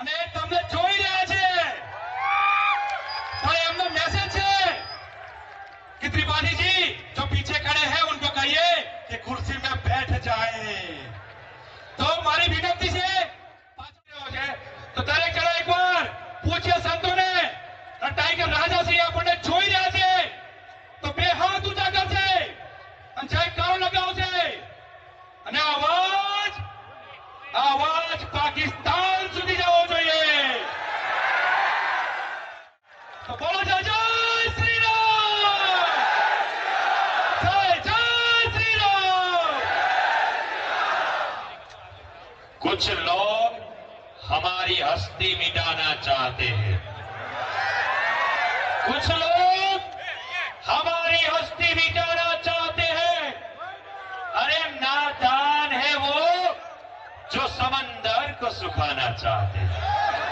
અને તમને જોઈ રહ્યા છે. પણ એમનો મેસેજ છે. कि त्रिपाठी जी जो पीछे खड़े हैं उनको कहिए कि कुर्सी में बैठ जाए तो हमारी विनती से તો દરેક જણા એકવાર પૂછ્યો સંતોને ટાઈગર રાજા સિંહ આપણને જોઈ રહ્યા છે. તો બે હાથ ઊંચા કરશે અને જય કારો લગાવશે कुछ लोग हमारी हस्ती मिटाना चाहते हैं। कुछ लोग हमारी हस्ती मिटाना चाहते हैं। अरे नादान है वो जो समंदर को सुखाना चाहते हैं।